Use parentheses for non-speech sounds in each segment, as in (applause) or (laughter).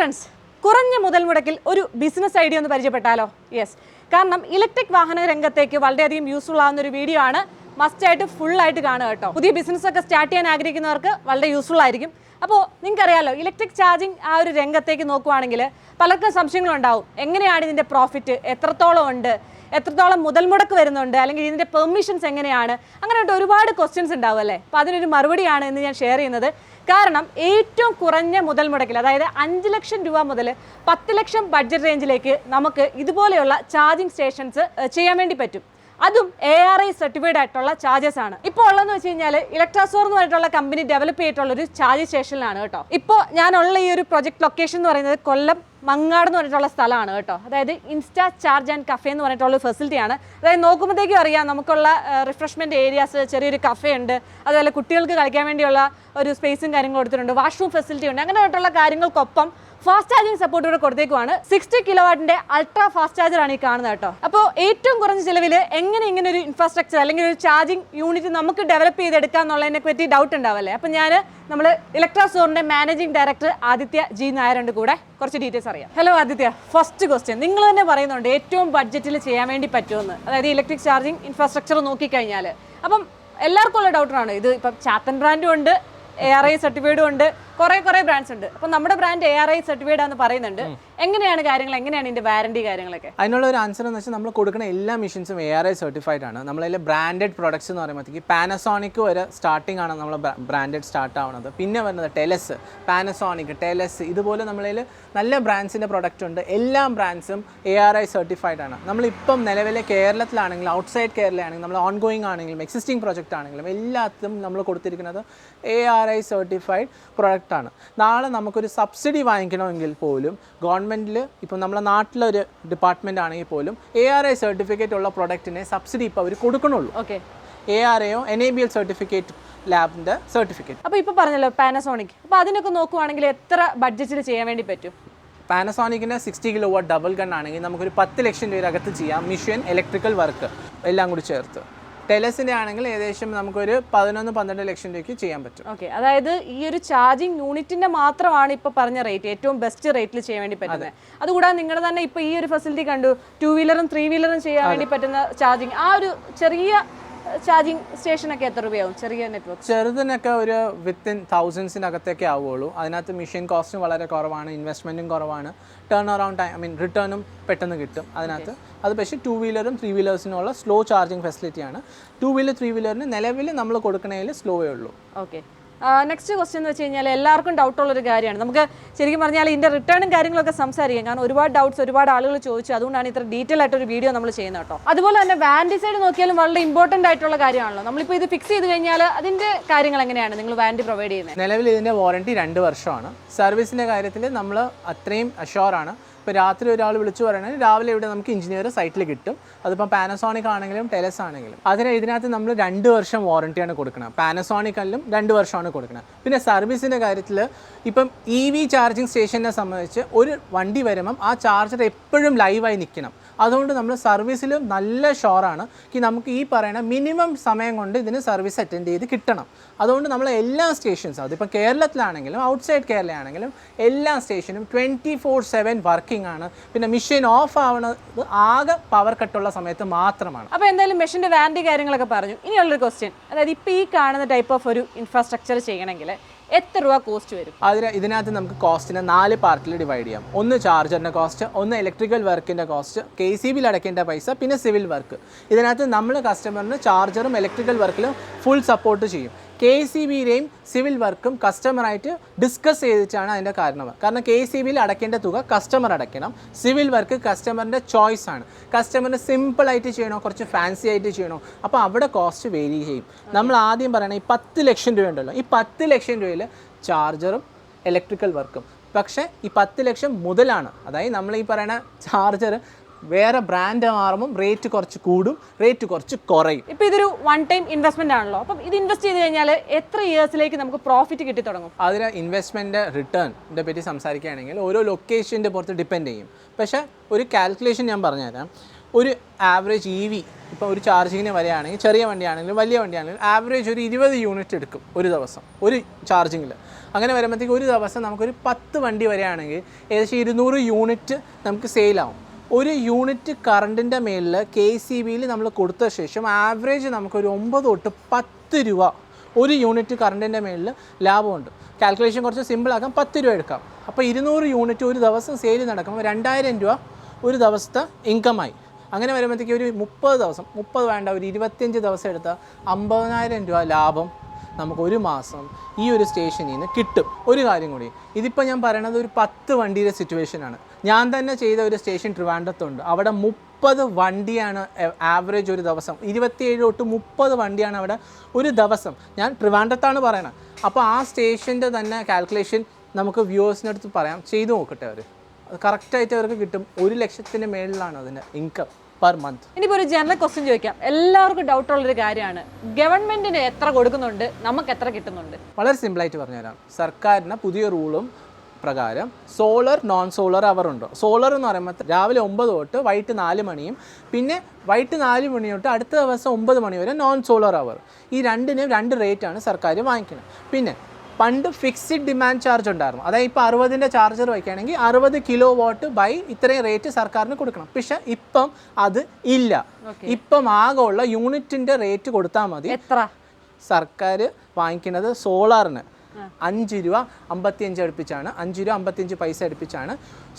Friends കുറഞ്ഞ മുതൽ മുടക്കിൽ ഒരു ബിസിനസ് ഐഡിയ ഒന്ന് പരിചയപ്പെട്ടാലോ? യെസ് കാരണം ഇലക്ട്രിക് വാഹന രംഗത്തേക്ക് വളരെയധികം യൂസ്ഫുൾ ആവുന്ന ഒരു വീഡിയോ ആണ് മസ്റ്റ് ആയിട്ട് ഫുൾ ആയിട്ട് കാണുക കേട്ടോ. പുതിയ ബിസിനസ് ഒക്കെ സ്റ്റാർട്ട് ചെയ്യാൻ ആഗ്രഹിക്കുന്നവർക്ക് വളരെ യൂസ്ഫുൾ ആയിരിക്കും. അപ്പോൾ നിങ്ങൾക്കറിയാലോ ഇലക്ട്രിക് ചാർജിങ് ആ ഒരു രംഗത്തേക്ക് നോക്കുവാണെങ്കിൽ പലർക്കും സംശയങ്ങളുണ്ടാവും എങ്ങനെയാണ് ഇതിന്റെ പ്രോഫിറ്റ് എത്രത്തോളം ഉണ്ട്? എത്രത്തോളം മുതൽ മുടക്ക് വരുന്നുണ്ട്? അല്ലെങ്കിൽ ഇതിന്റെ പെർമിഷൻസ് എങ്ങനെയാണ്? അങ്ങനെയായിട്ട് ഒരുപാട് ക്വസ്റ്റ്യൻസ് ഉണ്ടാവും അല്ലേ? അപ്പോൾ അതിനൊരു മറുപടിയാണ് ഇന്ന് ഞാൻ ഷെയർ ചെയ്യുന്നത്. കാരണം ഏറ്റവും കുറഞ്ഞ മുതൽ മുടക്കിൽ അതായത് അഞ്ച് ലക്ഷം രൂപ മുതൽ പത്ത് ലക്ഷം ബഡ്ജറ്റ് റേഞ്ചിലേക്ക് നമുക്ക് ഇതുപോലെയുള്ള ചാർജിങ് സ്റ്റേഷൻസ് ചെയ്യാൻ വേണ്ടി പറ്റും. അതും എ ആർ ഐ സർട്ടിഫൈഡ് ആയിട്ടുള്ള ചാർജസ് ആണ്. ഇപ്പോൾ ഉള്ളതെന്ന് വെച്ച് കഴിഞ്ഞാൽ ഇലക്ട്രാസോർ എന്ന് പറഞ്ഞിട്ടുള്ള കമ്പനി ഡെവലപ്പ് ചെയ്തിട്ടുള്ള ഒരു ചാർജ് സ്റ്റേഷനിലാണ് കേട്ടോ. ഇപ്പോൾ ഞാനുള്ള ഈ ഒരു പ്രൊജക്ട് ലൊക്കേഷൻ എന്ന് പറയുന്നത് കൊല്ലം മങ്ങാട് എന്ന് പറഞ്ഞിട്ടുള്ള സ്ഥലമാണ് കേട്ടോ. അതായത് ഇൻസ്റ്റാ ചാർജ് ആൻഡ് കഫേ എന്ന് പറഞ്ഞിട്ടുള്ള ഫെസിലിറ്റിയാണ് അതായത് നോക്കുമ്പോഴത്തേക്കും അറിയാം നമുക്കുള്ള റിഫ്രഷ്മെന്റ് ഏരിയാസ് ചെറിയൊരു കഫേ ഉണ്ട്. അതുപോലെ കുട്ടികൾക്ക് കളിക്കാൻ വേണ്ടിയുള്ള ഒരു സ്പേസും കാര്യങ്ങളും കൊടുത്തിട്ടുണ്ട്. വാഷ്റൂം ഫെസിലിറ്റി ഉണ്ട്. അങ്ങനെ ആയിട്ടുള്ള കാര്യങ്ങൾക്കൊപ്പം ഫാസ്റ്റ് ചാർജിങ് സപ്പോർട്ട് ഇവിടെ കൊടുത്തേക്കുവാണ്. സിക്സ്റ്റി കിലോ വാട്ടിന്റെ അൾട്രാ ഫാസ്റ്റ് ചാർജർ ആണ് ഈ കാണുന്നത് കേട്ടോ. അപ്പോൾ ഏറ്റവും കുറഞ്ഞ ചിലവിൽ എങ്ങനെ ഇങ്ങനെ ഒരു ഇൻഫ്രാസ്ട്രക്ചർ അല്ലെങ്കിൽ ഒരു ചാർജിംഗ് യൂണിറ്റ് നമുക്ക് ഡെവലപ്പ് ചെയ്തെടുക്കാം എന്നുള്ളതിനെ പറ്റി ഡൗട്ട് ഉണ്ടാവല്ലേ? അപ്പോൾ ഞാൻ നമ്മൾ ഇലക്ട്രാസോറിന്റെ മാനേജിംഗ് ഡയറക്ടർ ആദിത്യ ജി നായരുണ്ട് കൂടെ. കുറച്ച് ഡീറ്റെയിൽസ് അറിയാം. ഹലോ ആദിത്യ. ഫസ്റ്റ് ക്വസ്റ്റ്യൻ നിങ്ങൾ തന്നെ പറയുന്നുണ്ട് ഏറ്റവും ബഡ്ജറ്റിൽ ചെയ്യാൻ വേണ്ടി പറ്റുമെന്ന്. അതായത് ഇലക്ട്രിക് ചാർജിംഗ് ഇൻഫ്രാസ്ട്രക്ചർ നോക്കിക്കഴിഞ്ഞാൽ അപ്പം എല്ലാവർക്കും ഉള്ള ഡൗട്ടറാണ് ഇത് ഇപ്പം ചാത്തൻ ബ്രാൻഡും ഉണ്ട് എ ആർ ഐ സർട്ടിഫൈഡും ഉണ്ട് കുറെ കുറെ ബ്രാൻഡ്സ് ഉണ്ട്. അപ്പൊ നമ്മുടെ brand A R I certified ആണെന്ന് പറയുന്നുണ്ട്. എങ്ങനെയാണ് കാര്യങ്ങൾ? എങ്ങനെയാണ് ഇതിന്റെ വാറണ്ടി കാര്യങ്ങളൊക്കെ? അതിനുള്ള ഒരു ആൻസർ എന്ന് വെച്ചാൽ നമ്മൾ കൊടുക്കുന്ന എല്ലാ മെഷീൻസും എ ആർ ഐ സർട്ടിഫൈഡ് ആണ്. നമ്മളതിൽ ബ്രാൻഡഡ് പ്രൊഡക്ട്സ് എന്ന് പറയുമ്പോഴത്തേക്ക് പാനസോണിക് വരെ സ്റ്റാർട്ടിംഗ് ആണ് നമ്മൾ ബ്രാൻഡഡ് സ്റ്റാർട്ട് ആവുന്നത്. പിന്നെ വരുന്നത് ടെലസ് പാനസോണിക് ടെലസ് ഇതുപോലെ നമ്മളതിൽ നല്ല ബ്രാൻഡ്സിന്റെ പ്രൊഡക്റ്റ് ഉണ്ട്. എല്ലാ ബ്രാൻഡ്സും എ ആർ ഐ സർട്ടിഫൈഡ് ആണ്. നമ്മളിപ്പം നിലവിലെ കേരളത്തിലാണെങ്കിലും ഔട്ട്സൈഡ് കേരളയാണെങ്കിലും നമ്മൾ ഓൺ ഗോയിങ് ആണെങ്കിലും എക്സിസ്റ്റിംഗ് പ്രൊജക്റ്റ് ആണെങ്കിലും എല്ലാത്തിലും നമ്മൾ കൊടുത്തിരിക്കുന്നത് A R I certified product ആണ് നാളെ നമുക്കൊരു സബ്സിഡി വാങ്ങിക്കണമെങ്കിൽ പോലും ഗവൺമെന്റിൽ ഇപ്പം നമ്മളെ നാട്ടിലൊരു ഡിപ്പാർട്ട്മെന്റ് ആണെങ്കിൽ പോലും എ ആർ ഐ സർട്ടിഫിക്കറ്റ് ഉള്ള പ്രൊഡക്റ്റിനെ സബ്സിഡി ഇപ്പോൾ അവർ കൊടുക്കണുള്ളൂ. Okay. A R ഐയോ N A B L certificate ലാബിന്റെ certificate അപ്പോൾ ഇപ്പോൾ പറഞ്ഞല്ലോ പാനസോണിക് അപ്പോൾ അതിനൊക്കെ നോക്കുവാണെങ്കിൽ എത്ര ബഡ്ജറ്റിൽ ചെയ്യാൻ വേണ്ടി പറ്റും? പാനസോണിക്കിന്റെ sixty kilo watt double gun ആണെങ്കിൽ നമുക്കൊരു പത്ത് ലക്ഷം രൂപയ്ക്കകത്ത് ചെയ്യാം. മിഷൻ ഇലക്ട്രിക്കൽ വർക്ക് എല്ലാം കൂടി ചേർത്ത്. ടെലസിന്റെ ആണെങ്കിൽ ഏകദേശം നമുക്കൊരു പതിനൊന്ന് പന്ത്രണ്ട് ലക്ഷം രൂപയ്ക്ക് ചെയ്യാൻ പറ്റും. ഓക്കെ അതായത് ഈ ഒരു ചാർജിങ് യൂണിറ്റിന്റെ മാത്രമാണ് ഇപ്പോൾ പറഞ്ഞ റേറ്റ് ഏറ്റവും ബെസ്റ്റ് റേറ്റിൽ ചെയ്യാൻ വേണ്ടി പറ്റുന്നത്. അതുകൂടാതെ നിങ്ങൾ തന്നെ ഇപ്പോൾ ഈ ഒരു ഫെസിലിറ്റി കണ്ടു ടൂ വീലറും ത്രീ വീലറും ചെയ്യാൻ വേണ്ടി പറ്റുന്ന ചാർജിങ് ആ ഒരു ചെറിയ ചാർജിങ് സ്റ്റേഷനൊക്കെ എത്ര രൂപയാവും? ചെറിയ നെറ്റ്വർക്ക് ചെറുതിനൊക്കെ ഒരു വിത്തിൻ തൗസൻഡ്സിനകത്തൊക്കെ ആവുകയുള്ളൂ. അതിനകത്ത് മെഷീൻ കോസ്റ്റും വളരെ കുറവാണ് ഇൻവെസ്റ്റ്മെന്റും കുറവാണ്. Turn around time I mean റിട്ടേണും പെട്ടെന്ന് കിട്ടും അതിനകത്ത്. അത് പക്ഷേ ടു വീലറും ത്രീ വീലേഴ്സിനുള്ള സ്ലോ ചാർജിങ് ഫെസിലിറ്റിയാണ് ടു വീലർ ത്രീ വീലറിന് നിലവിൽ നമ്മൾ കൊടുക്കണേൽ സ്ലോവേ ഉള്ളൂ. ഓക്കെ നെക്സ്റ്റ് ക്വസ്റ്റ്യൻ എന്ന് വെച്ച് കഴിഞ്ഞാൽ എല്ലാവർക്കും ഡൗട്ട് ഉള്ളൊരു കാര്യമാണ്. നമുക്ക് ശരിക്കും പറഞ്ഞാൽ ഇതിന്റെ റിട്ടേണും കാര്യങ്ങളൊക്കെ സംസാരിക്കാം. കാരണം ഒരുപാട് ഡൗട്ട്സ് ഒരുപാട് ആളുകൾ ചോദിച്ചു. അതുകൊണ്ടാണ് ഇത്ര ഡീറ്റെയിൽ ആയിട്ടൊരു വീഡിയോ നമ്മൾ ചെയ്യുന്നത് കേട്ടോ. അതുപോലെ തന്നെ വാൻഡി സൈഡ് നോക്കിയാലും വളരെ ഇമ്പോർട്ടന്റ് ആയിട്ടുള്ള കാര്യമാണല്ലോ. നമ്മളിപ്പോൾ ഇത് ഫിക്സ് ചെയ്ത് കഴിഞ്ഞാൽ അതിന്റെ കാര്യങ്ങൾ എങ്ങനെയാണ് നിങ്ങൾ വാൻഡി പ്രൊവൈഡ് ചെയ്യുന്നത്? നിലവിൽ ഇതിന്റെ വാറണ്ടി രണ്ട് വർഷമാണ്. സർവീസിന്റെ കാര്യത്തിൽ നമ്മൾ അത്രയും അഷ്യോറാണ് ഇപ്പോൾ രാത്രി ഒരാൾ വിളിച്ചു പറയണമെങ്കിൽ രാവിലെ ഇവിടെ നമുക്ക് എഞ്ചിനീയർ സൈറ്റിൽ കിട്ടും. അതിപ്പോൾ പാനസോണിക് ആണെങ്കിലും ടെലസ് ആണെങ്കിലും. അതിന് ഇതിനകത്ത് നമ്മൾ രണ്ട് വർഷം വാറണ്ടിയാണ് കൊടുക്കുന്നത് പാനസോണിക്കല്ലും രണ്ട് വർഷമാണ് കൊടുക്കുന്നത് പിന്നെ സർവീസിന്റെ കാര്യത്തിൽ ഇപ്പം ഇ വി ചാർജിങ് സ്റ്റേഷനെ സംബന്ധിച്ച് ഒരു വണ്ടി വരുമ്പം ആ ചാർജർ എപ്പോഴും ലൈവായി നിൽക്കണം അതുകൊണ്ട് നമ്മൾ സർവീസിലും നല്ല ഷോറാണ് നമുക്ക് ഈ പറയുന്ന മിനിമം സമയം കൊണ്ട് ഇതിന് സർവീസ് അറ്റൻഡ് ചെയ്ത് കിട്ടണം. അതുകൊണ്ട് നമ്മൾ എല്ലാ സ്റ്റേഷൻസും അതിപ്പോൾ കേരളത്തിലാണെങ്കിലും ഔട്ട്സൈഡ് കേരളയാണെങ്കിലും എല്ലാ സ്റ്റേഷനും ട്വന്റി ഫോർ സെവൻ വർക്കിംഗ് ആണ്. പിന്നെ മെഷീൻ ഓഫ് ആവുന്നത് ആകെ പവർ കട്ടുള്ള സമയത്ത് മാത്രമാണ്. അപ്പോൾ എന്തായാലും മെഷീന്റെ വാറണ്ടി കാര്യങ്ങളൊക്കെ പറഞ്ഞു. ഇനിയുള്ളൊരു ക്വസ്റ്റ്യൻ അതായത് ഇപ്പോൾ ഈ കാണുന്ന ടൈപ്പ് ഓഫ് ഒരു ഇൻഫ്രാസ്ട്രക്ചർ ചെയ്യണമെങ്കിൽ എത്ര രൂപ കോസ്റ്റ് വരും? അതിന് ഇതിനകത്ത് നമുക്ക് കോസ്റ്റിനെ നാല് പാർട്ടിൽ ഡിവൈഡ് ചെയ്യാം. ഒന്ന് ചാർജറിന്റെ കോസ്റ്റ് ഒന്ന് ഇലക്ട്രിക്കൽ വർക്കിന്റെ കോസ്റ്റ് കെ സി ബിയിൽ അടയ്ക്കേണ്ട പൈസ പിന്നെ സിവിൽ വർക്ക് ഇതിനകത്ത് നമ്മൾ കസ്റ്റമറിന് ചാർജറും ഇലക്ട്രിക്കൽ വർക്കിലും ഫുൾ സപ്പോർട്ട് ചെയ്യും. കെ സി ബിയിലെയും സിവിൽ വർക്കും കസ്റ്റമറായിട്ട് ഡിസ്കസ് ചെയ്തിട്ടാണ് അതിന്റെ കാരണം. കാരണം കെ സി ബിയിൽ അടയ്ക്കേണ്ട തുക കസ്റ്റമർ അടയ്ക്കണം. സിവിൽ വർക്ക് കസ്റ്റമറിന്റെ ചോയ്സ് ആണ്. കസ്റ്റമറിന് സിമ്പിളായിട്ട് ചെയ്യണോ? കുറച്ച് ഫാൻസി ആയിട്ട് ചെയ്യണോ? അപ്പോൾ അവിടെ കോസ്റ്റ് വേരി ചെയ്യും. നമ്മൾ ആദ്യം പറയണ ഈ പത്ത് ലക്ഷം രൂപ ഉണ്ടല്ലോ. ഈ പത്ത് ലക്ഷം രൂപയിൽ ചാർജറും ഇലക്ട്രിക്കൽ വർക്കും പക്ഷേ ഈ പത്ത് ലക്ഷം മുതലാണ്. അതായത് നമ്മൾ ഈ പറയുന്ന ചാർജർ വേറെ ബ്രാൻഡ് മാറുമ്പോൾ റേറ്റ് കുറച്ച് കൂടും റേറ്റ് കുറച്ച് കുറയും. ഇപ്പൊ ഇതൊരു വൺ ടൈം ഇൻവെസ്റ്റ്മെന്റ് ആണല്ലോ. അപ്പം ഇത് ഇൻവെസ്റ്റ് ചെയ്ത് കഴിഞ്ഞാൽ എത്ര ഇയേഴ്സിലേക്ക് നമുക്ക് പ്രോഫിറ്റ് കിട്ടി തുടങ്ങും? അതിന് ഇൻവെസ്റ്റ്മെന്റ് റിട്ടേൺ പറ്റി സംസാരിക്കുകയാണെങ്കിൽ ഓരോ ലൊക്കേഷന്റെ പുറത്ത് ഡിപ്പെൻഡ് ചെയ്യും. പക്ഷേ ഒരു കാൽക്കുലേഷൻ ഞാൻ പറഞ്ഞുതരാം. ഒരു ആവറേജ് ഇ വി ഇപ്പോൾ ഒരു ചാർജിങ്ങിന് വരികയാണെങ്കിൽ ചെറിയ വണ്ടിയാണെങ്കിലും വലിയ വണ്ടിയാണെങ്കിലും ആവറേജ് ഒരു ഇരുപത് യൂണിറ്റ് എടുക്കും ഒരു ദിവസം ഒരു ചാർജിങ്ങിൽ അങ്ങനെ വരുമ്പോഴത്തേക്ക് ഒരു ദിവസം നമുക്കൊരു പത്ത് വണ്ടി വരെയാണെങ്കിൽ ഏകദേശം ഇരുന്നൂറ് യൂണിറ്റ് നമുക്ക് സെയിലാവും ഒരു യൂണിറ്റ് കറണ്ടിന്റെ മേളിൽ കെ സി ബിയിൽ നമ്മൾ കൊടുത്ത ശേഷം ആവറേജ് നമുക്കൊരു ഒമ്പത് തൊട്ട് പത്ത് രൂപ ഒരു യൂണിറ്റ് കറണ്ടിന്റെ മേളിൽ ലാഭമുണ്ട്. കാൽക്കുലേഷൻ കുറച്ച് സിമ്പിളാക്കാം പത്ത് രൂപ എടുക്കാം. അപ്പോൾ ഇരുന്നൂറ് യൂണിറ്റ് ഒരു ദിവസം സെയിൽ നടക്കുമ്പോൾ രണ്ടായിരം രൂപ ഒരു ദിവസത്തെ ഇൻകമായി അങ്ങനെ വരുമ്പോഴത്തേക്ക് ഒരു മുപ്പത് ദിവസം മുപ്പത് വേണ്ട ഒരു ഇരുപത്തിയഞ്ച് ദിവസം എടുത്താൽ അമ്പതിനായിരം രൂപ ലാഭം നമുക്ക് ഒരു മാസം ഈ ഒരു സ്റ്റേഷനിൽ നിന്ന് കിട്ടും. ഒരു കാര്യം കൂടി ഇതിപ്പോൾ ഞാൻ പറയണത് ഒരു പത്ത് വണ്ടിയുടെ സിറ്റുവേഷനാണ് ഞാൻ തന്നെ ചെയ്ത ഒരു സ്റ്റേഷൻ ട്രിവാൻഡത്തുണ്ട് അവിടെ മുപ്പത് വണ്ടിയാണ് ആവറേജ് ഒരു ദിവസം. ഇരുപത്തിയേഴ് തൊട്ട് മുപ്പത് വണ്ടിയാണ് അവിടെ ഒരു ദിവസം. ഞാൻ ട്രിവാൻഡത്താണ് പറയണത് അപ്പോൾ ആ സ്റ്റേഷന്റെ തന്നെ കാൽക്കുലേഷൻ നമുക്ക് വ്യൂവേഴ്സിനടുത്ത് പറയാം. ചെയ്തു നോക്കട്ടെ അവർ കറക്റ്റായിട്ട് അവർക്ക് കിട്ടും. ഒരു ലക്ഷത്തിന് മേളിലാണ് അതിന്റെ ഇൻകം പെർ മന്ത് ഇനിയിപ്പോൾ ഒരു ജനറൽ ക്വസ്റ്റ്യൻ ചോദിക്കാം. എല്ലാവർക്കും ഡൗട്ടുള്ളൊരു കാര്യമാണ്. ഗവൺമെന്റിന് എത്ര കൊടുക്കുന്നുണ്ട്? നമുക്ക് എത്ര കിട്ടുന്നുണ്ട്? വളരെ സിമ്പിളായിട്ട് പറഞ്ഞുതരാം. സർക്കാരിന് പുതിയ റൂളും പ്രകാരം സോളർ നോൺ സോളർ അവർ ഉണ്ട്? സോളർ എന്ന് പറയുമ്പോൾ രാവിലെ ഒമ്പത് തൊട്ട് വൈകിട്ട് നാല് മണിയും പിന്നെ വൈകിട്ട് നാല് മണി തൊട്ട് അടുത്ത ദിവസം ഒമ്പത് മണി വരെ നോൺ സോളർ അവർ ഈ രണ്ടിനും രണ്ട് റേറ്റാണ് സർക്കാർ വാങ്ങിക്കുന്നത്. പിന്നെ പണ്ട് ഫിക്സ്ഡ് ഡിമാൻഡ് ചാർജ് ഉണ്ടായിരുന്നു. അതായത് ഇപ്പോൾ അറുപതിന്റെ ചാർജർ വയ്ക്കുകയാണെങ്കിൽ അറുപത് കിലോ വാട്ട് ബൈ ഇത്രയും റേറ്റ് സർക്കാരിന് കൊടുക്കണം. പക്ഷെ ഇപ്പം അത് ഇല്ല. ഇപ്പം ആകെ ഉള്ള യൂണിറ്റിന്റെ റേറ്റ് കൊടുത്താൽ മതി. എത്ര? സർക്കാർ വാങ്ങിക്കുന്നത് സോളാറിന് അഞ്ച് രൂപ അമ്പത്തിയഞ്ച് അടുപ്പിച്ചാണ് അഞ്ച് രൂപ അമ്പത്തിയഞ്ച് പൈസ അടുപ്പിച്ചാണ്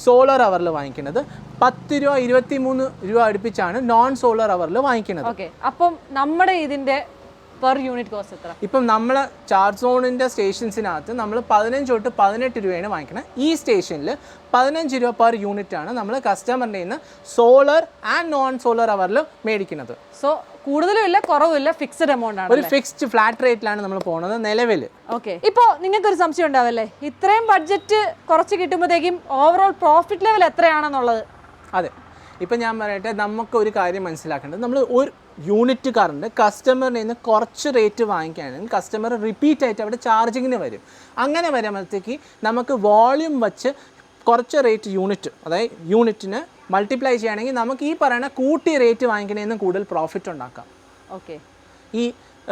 സോളാർ അവറിൽ വാങ്ങിക്കുന്നത്. പത്ത് രൂപ ഇരുപത്തി മൂന്ന് രൂപ അടുപ്പിച്ചാണ് നോൺ സോളാർ അവറിൽ വാങ്ങിക്കുന്നത് അപ്പം നമ്മുടെ ഇതിന്റെ പെർ യൂണിറ്റ് കോസ്റ്റ് എത്ര? ഇപ്പം നമ്മൾ ചാർജ് സോണിന്റെ സ്റ്റേഷൻസിനകത്ത് നമ്മൾ പതിനഞ്ച് തൊട്ട് പതിനെട്ട് രൂപയാണ് വാങ്ങിക്കുന്നത് ഈ സ്റ്റേഷനിൽ പതിനഞ്ച് രൂപ പെർ യൂണിറ്റ് ആണ് നമ്മൾ കസ്റ്റമറിന്റെ നിന്ന് സോളർ ആൻഡ് നോൺ സോളർ അവറിൽ മേടിക്കുന്നത്. സോ കൂടുതലും ഇല്ല കുറവില്ല ഫിക്സ്ഡ് ഫിക്സഡ് എമൗണ്ട് ആണ് ഒരു ഫിക്സ്ഡ് ഫ്ലാറ്റ് റേറ്റിലാണ് നമ്മൾ പോകുന്നത് നിലവിൽ ഓക്കെ ഇപ്പോൾ നിങ്ങൾക്ക് ഒരു സംശയം ഉണ്ടാവല്ലേ? ഇത്രയും ബഡ്ജറ്റ് കുറച്ച് കിട്ടുമ്പോഴത്തേക്കും ഓവറോൾ പ്രോഫിറ്റ് ലെവൽ എത്രയാണെന്നുള്ളത്? അതെ. ഇപ്പം ഞാൻ പറയട്ടെ നമുക്ക് ഒരു കാര്യം മനസ്സിലാക്കേണ്ടത്. നമ്മൾ ഒരു യൂണിറ്റ് കറണ്ട് കസ്റ്റമറിൽ നിന്ന് കുറച്ച് റേറ്റ് വാങ്ങിക്കുകയാണെങ്കിൽ കസ്റ്റമർ റിപ്പീറ്റ് ആയിട്ട് അവിടെ ചാർജിങ്ങിന് വരും. അങ്ങനെ വരുമ്പോഴത്തേക്ക് നമുക്ക് വോളിയം വച്ച് കുറച്ച് റേറ്റ് യൂണിറ്റ് അതായത് യൂണിറ്റിന് മൾട്ടിപ്ലൈ ചെയ്യുകയാണെങ്കിൽ നമുക്ക് ഈ പറയുന്ന കൂട്ടി റേറ്റ് വാങ്ങിക്കണേന്ന് കൂടുതൽ പ്രോഫിറ്റ് ഉണ്ടാക്കാം. ഓക്കെ ഈ